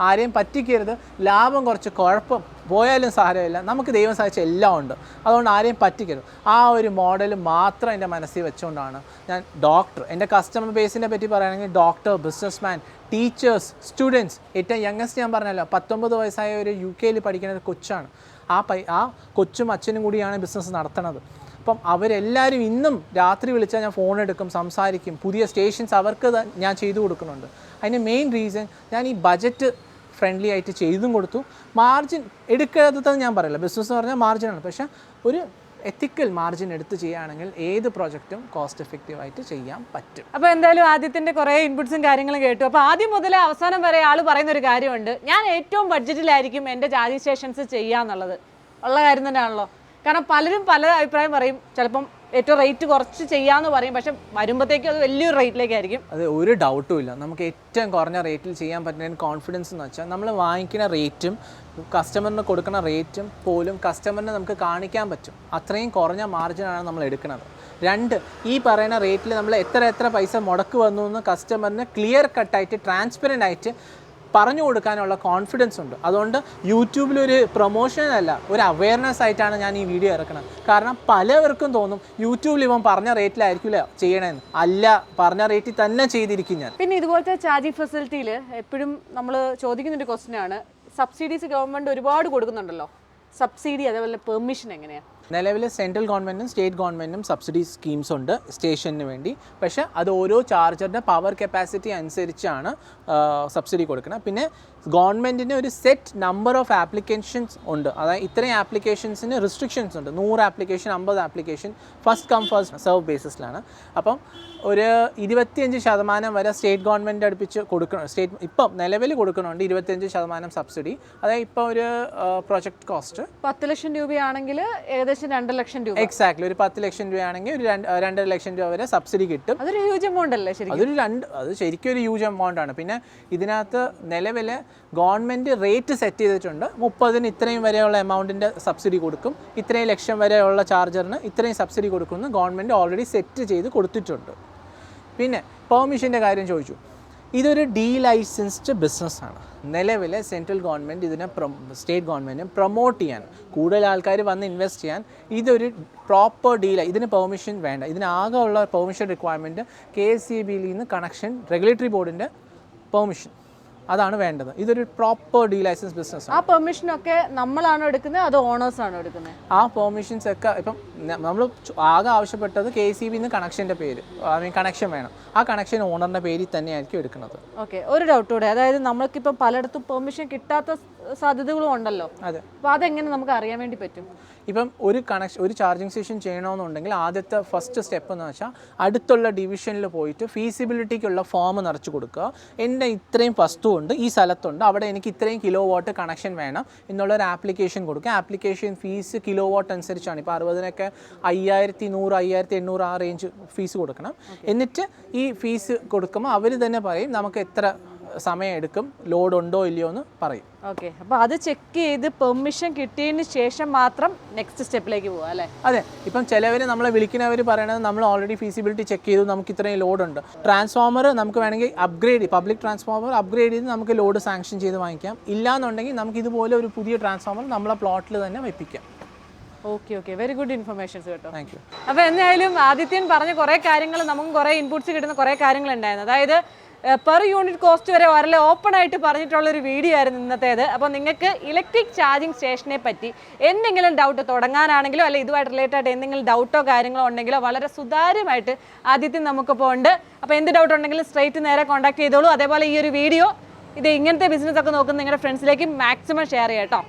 ആരെയും പറ്റിക്കരുത്. ലാഭം കുറച്ച് കുഴപ്പം. പോയാലും സാരമില്ല. നമുക്ക് ദൈവം സഹായിച്ച എല്ലാം ഉണ്ട്. അതുകൊണ്ട് ആരെയും പറ്റിക്കരുത്. ആ ഒരു മോഡൽ മാത്രം എന്റെ മനസ്സിൽ വെച്ചുകൊണ്ടാണ് ഞാൻ ഡോക്ടർ എന്റെ കസ്റ്റമർ ബേസിനെ പറ്റി പറയുകയാണെങ്കിൽ ഡോക്ടർ ബിസിനസ്മാൻ ടീച്ചേഴ്സ് സ്റ്റുഡൻസ് ഏറ്റവും യങ്ങസ്റ്റ് ഞാൻ പറഞ്ഞല്ലോ. പത്തൊമ്പത് വയസ്സായ ഒരു യു കെയിൽ പഠിക്കുന്ന ഒരു കൊച്ചാണ്. ആ പൈ ആ കൊച്ചും അച്ഛനും കൂടിയാണ് ബിസിനസ് നടത്തുന്നത്. അപ്പം അവരെല്ലാവരും ഇന്നും രാത്രി വിളിച്ചാൽ ഞാൻ ഫോൺ എടുക്കും സംസാരിക്കും. പുതിയ സ്റ്റേഷൻസ് അവർക്ക് ഞാൻ ചെയ്തു കൊടുക്കുന്നുണ്ട്. അതിന് മെയിൻ റീസൺ ഞാൻ ഈ ബജറ്റ് ഫ്രണ്ട്ലി ആയിട്ട് ചെയ്തും കൊടുത്തു. മാർജിൻ എടുക്കാത്തത് ഞാൻ പറയില്ല. ബിസിനസ് എന്ന് പറഞ്ഞാൽ മാർജിനാണ് പക്ഷേ ഒരു എത്തിക്കൽ മാർജിൻ എടുത്ത് ചെയ്യുകയാണെങ്കിൽ ഏത് പ്രോജക്റ്റും കോസ്റ്റ് എഫക്റ്റീവ് ആയിട്ട് ചെയ്യാൻ പറ്റും. അപ്പോൾ എന്തായാലും ആദ്യത്തിന്റെ കുറേ ഇൻപുട്സും കാര്യങ്ങളും കേട്ടു. അപ്പോൾ ആദ്യം മുതൽ അവസാനം വരെ ആൾ പറയുന്ന ഒരു കാര്യമുണ്ട്. ഞാൻ ഏറ്റവും ബഡ്ജറ്റിലായിരിക്കും എന്റെ ചാർജിങ് സ്റ്റേഷൻസ് ചെയ്യുക എന്നുള്ളത് ഉള്ള കാര്യം തന്നെയാണല്ലോ. കാരണം പലരും പല അഭിപ്രായം പറയും. ചിലപ്പം ഏറ്റവും റേറ്റ് കുറച്ച് ചെയ്യാന്ന് പറയും. പക്ഷെ വരുമ്പോഴത്തേക്കും അത് വലിയൊരു റേറ്റിലേക്കായിരിക്കും അത് ഒരു ഡൗട്ടും ഇല്ല. നമുക്ക് ഏറ്റവും കുറഞ്ഞ റേറ്റിൽ ചെയ്യാൻ പറ്റുന്ന കോൺഫിഡൻസ് എന്ന് വെച്ചാൽ നമ്മൾ വാങ്ങിക്കുന്ന റേറ്റും കസ്റ്റമറിന് കൊടുക്കുന്ന റേറ്റും പോലും കസ്റ്റമറിന് നമുക്ക് കാണിക്കാൻ പറ്റും. അത്രയും കുറഞ്ഞ മാർജിനാണ് നമ്മൾ എടുക്കുന്നത്. രണ്ട് ഈ പറയുന്ന റേറ്റിൽ നമ്മൾ എത്ര എത്ര പൈസ മുടക്ക് വന്നു എന്ന് കസ്റ്റമറിന് ക്ലിയർ കട്ടായിട്ട് ട്രാൻസ്പെറന്റ് ആയിട്ട് പറഞ്ഞു കൊടുക്കാനുള്ള കോൺഫിഡൻസ് ഉണ്ട്. അതുകൊണ്ട് യൂട്യൂബിൽ ഒരു പ്രൊമോഷൻ അല്ല ഒരു അവയർനെസ് ആയിട്ടാണ് ഞാൻ ഈ വീഡിയോ ഇറക്കുന്നത് കാരണം പലവർക്കും തോന്നും യൂട്യൂബിൽ ഇവൻ പറഞ്ഞ റേറ്റിലായിരിക്കില്ല ചെയ്യണമെന്ന് അല്ല പറഞ്ഞ റേറ്റിൽ തന്നെ ചെയ്തിരിക്കും ഞാൻ. പിന്നെ ഇതുപോലത്തെ ചാർജിങ് ഫെസിലിറ്റിയിൽ എപ്പോഴും നമ്മൾ ചോദിക്കുന്ന ഒരു ക്വസ്റ്റ്യൻ ആണ് സബ്സിഡീസ് ഗവൺമെന്റ് ഒരുപാട് കൊടുക്കുന്നുണ്ടല്ലോ. സബ്സിഡി അതേപോലെ പെർമിഷൻ എങ്ങനെയാണ് നിലവിൽ സെൻട്രൽ ഗവൺമെന്റും സ്റ്റേറ്റ് ഗവൺമെന്റും സബ്സിഡി സ്കീംസ് ഉണ്ട് സ്റ്റേഷന് വേണ്ടി. പക്ഷേ അത് ഓരോ ചാർജറിന്റെ പവർ കപ്പാസിറ്റി അനുസരിച്ചാണ് സബ്സിഡി കൊടുക്കുന്നത് പിന്നെ ഗവൺമെന്റിന് ഒരു സെറ്റ് നമ്പർ ഓഫ് ആപ്ലിക്കേഷൻസ് ഉണ്ട്. അതായത് ഇത്രയും ആപ്ലിക്കേഷൻസിന് റിസ്ട്രിക്ഷൻസ് ഉണ്ട്. നൂറ് ആപ്ലിക്കേഷൻ അമ്പത് application first come first serve ബേസിസിലാണ് അപ്പം ഒരു ഇരുപത്തിയഞ്ച് ശതമാനം വരെ സ്റ്റേറ്റ് ഗവൺമെന്റ് അടുപ്പിച്ച് കൊടുക്കണം സ്റ്റേറ്റ് ഇപ്പം നിലവിൽ കൊടുക്കണമുണ്ട് ഇരുപത്തിയഞ്ച് ശതമാനം സബ്സിഡി. അതായത് ഇപ്പോൾ ഒരു പ്രൊജക്ട് കോസ്റ്റ് പത്ത് ലക്ഷം രൂപയാണെങ്കിൽ ഏകദേശം രണ്ട് ലക്ഷം രൂപ. എക്സാക്ട്ലി ഒരു പത്ത് ലക്ഷം രൂപയാണെങ്കിൽ ഒരു രണ്ട് രണ്ടര ലക്ഷം രൂപ വരെ സബ്സിഡി കിട്ടും. അതൊരു ഹ്യൂജ് എമൗണ്ട് അല്ലേ ശരിക്കും? അതൊരു രണ്ട് അത് ശരിക്കും ഒരു ഹ്യൂജ് എമൗണ്ട് ആണ്. പിന്നെ ഇതിനകത്ത് നിലവിൽ ഗവൺമെന്റ് റേറ്റ് സെറ്റ് ചെയ്തിട്ടുണ്ട്. മുപ്പതിന് ഇത്രയും വരെയുള്ള എമൗണ്ടിന്റെ സബ്സിഡി കൊടുക്കും. ഇത്രയും ലക്ഷം വരെയുള്ള ചാർജറിന് ഇത്രയും സബ്സിഡി കൊടുക്കുമെന്ന് ഗവൺമെന്റ് ഓൾറെഡി സെറ്റ് ചെയ്ത് കൊടുത്തിട്ടുണ്ട്. പിന്നെ പെർമിഷന്റെ കാര്യം ചോദിച്ചു. ഇതൊരു ഡീ ലൈസൻസ്ഡ് ബിസിനസ്സാണ്. നിലവിലെ സെൻട്രൽ ഗവൺമെന്റ് ഇതിനെ സ്റ്റേറ്റ് ഗവൺമെന്റും പ്രൊമോട്ട് ചെയ്യാൻ കൂടുതൽ ആൾക്കാർ വന്ന് ഇൻവെസ്റ്റ് ചെയ്യാൻ ഇതൊരു പ്രോപ്പർ ഡീൽ ഇതിന് പെർമിഷൻ വേണ്ട. ഇതിനാകെ ഉള്ള permission requirement K S C ബിയിൽ നിന്ന് കണക്ഷൻ റെഗുലേറ്ററി ബോർഡിന്റെ പെർമിഷൻ. അതാണ് വേണ്ടത്. ഇതൊരു പ്രോപ്പർ ഡീ ലൈസൻസ് ബിസിനസ് ആ പെർമിഷൻ ഒക്കെ നമ്മളാണോ എടുക്കുന്നത്? അതോ ഓണേഴ്സ് ആണോ എടുക്കുന്നത്? ആ പെർമിഷൻസ് ഒക്കെ ഇപ്പം നമ്മൾ ആകെ ആവശ്യപ്പെട്ടത് കെ സി ബിന്ന് കണക്ഷന്റെ പേര്. ഐ മീൻ കണക്ഷൻ വേണം. ആ കണക്ഷൻ ഓണറിന്റെ പേരിൽ തന്നെയായിരിക്കും എടുക്കുന്നത്. ഓക്കെ ഒരു ഡൗട്ട് കൂടെ. അതായത് നമ്മൾക്കിപ്പം പലയിടത്തും പെർമിഷൻ കിട്ടാത്ത സാധ്യതകളും ഉണ്ടല്ലോ. അതെ. അപ്പോൾ അതെങ്ങനെ നമുക്ക് അറിയാൻ വേണ്ടി പറ്റും? ഇപ്പം ഒരു കണക്ഷൻ ഒരു ചാർജിങ് സ്റ്റേഷൻ ചെയ്യണമെന്നുണ്ടെങ്കിൽ ആദ്യത്തെ ഫസ്റ്റ് സ്റ്റെപ്പ് എന്ന് വെച്ചാൽ അടുത്തുള്ള ഡിവിഷനിൽ പോയിട്ട് ഫീസിബിലിറ്റിക്കുള്ള ഫോം നിറച്ച് കൊടുക്കുക. എന്റെ ഇത്രയും വസ്തുവുണ്ട് ഈ സ്ഥലത്തുണ്ട് അവിടെ എനിക്ക് ഇത്രയും കിലോ വാട്ട് കണക്ഷൻ വേണം എന്നുള്ള ഒരു ആപ്ലിക്കേഷൻ കൊടുക്കുക. ആപ്ലിക്കേഷൻ ഫീസ് കിലോ വാട്ട് അനുസരിച്ചാണ്. ഇപ്പോൾ അറുപതിനൊക്കെ അയ്യായിരത്തി നൂറ് അയ്യായിരത്തി എണ്ണൂറ് ആ റേഞ്ച് ഫീസ് കൊടുക്കണം. എന്നിട്ട് ഈ ഫീസ് കൊടുക്കുമ്പോൾ അവർ തന്നെ പറയും നമുക്ക് എത്ര സമയം എടുക്കും ലോഡ് ഉണ്ടോ ഇല്ലയോ എന്ന് പറയും. ഓക്കെ. അപ്പോൾ അത് ചെക്ക് ചെയ്ത് പെർമിഷൻ കിട്ടിയതിന് ശേഷം മാത്രം നെക്സ്റ്റ് സ്റ്റെപ്പിലേക്ക് പോവാം അല്ലേ? അതെ. ഇപ്പം ചിലവർ നമ്മളെ വിളിക്കുന്നവർ പറയണത് നമ്മൾ ഓൾറെഡി ഫീസിബിലിറ്റി ചെക്ക് ചെയ്തു നമുക്ക് ഇത്രയും ലോഡ് ഉണ്ട് ട്രാൻസ്ഫോമർ നമുക്ക് വേണമെങ്കിൽ അപ്ഗ്രേഡ് പബ്ലിക് ട്രാൻസ്ഫോമർ അപ്ഗ്രേഡ് ചെയ്ത് നമുക്ക് ലോഡ് സാങ്ഷൻ ചെയ്ത് വാങ്ങിക്കാം. ഇല്ലാന്നുണ്ടെങ്കിൽ നമുക്ക് ഇതുപോലെ ഒരു പുതിയ ട്രാൻസ്ഫോമർ നമ്മളെ പ്ലോട്ടിൽ തന്നെ വെപ്പിക്കാം. Okay okay. Very good informations കേട്ടോ. താങ്ക് യു അപ്പോൾ എന്തായാലും ആദിത്യൻ പറഞ്ഞ കുറേ കാര്യങ്ങൾ നമുക്ക് കുറേ ഇൻപുട്സ് കിട്ടുന്ന കുറേ കാര്യങ്ങളുണ്ടായിരുന്നു. അതായത് പെർ യൂണിറ്റ് കോസ്റ്റ് വരെ വളരെ ഓപ്പൺ ആയിട്ട് പറഞ്ഞിട്ടുള്ള ഒരു വീഡിയോ ആയിരുന്നു ഇന്നത്തേത്. അപ്പോൾ നിങ്ങൾക്ക് ഇലക്ട്രിക് ചാർജിങ് സ്റ്റേഷനെ പറ്റി എന്തെങ്കിലും ഡൗട്ട് തുടങ്ങാനാണെങ്കിലോ അല്ലെങ്കിൽ ഇതുമായിട്ട് റിലേറ്റഡ് ആയിട്ട് എന്തെങ്കിലും ഡൗട്ടോ കാര്യങ്ങളോ ഉണ്ടെങ്കിലോ വളരെ സുതാര്യമായിട്ട് ആദ്യത്തിൽ നമുക്കിപ്പോൾ ഉണ്ട്. അപ്പോൾ എന്ത് ഡൗട്ട് ഉണ്ടെങ്കിലും സ്ട്രൈറ്റ് നേരെ കോൺടാക്ട് ചെയ്തോളൂ. അതേപോലെ ഈ ഒരു വീഡിയോ ഇത് ഇങ്ങനത്തെ ബിസിനസ് ഒക്കെ നോക്കുന്ന നിങ്ങളുടെ ഫ്രണ്ട്സിലേക്ക് മാക്സിമം ഷെയർ ചെയ്യാം കേട്ടോ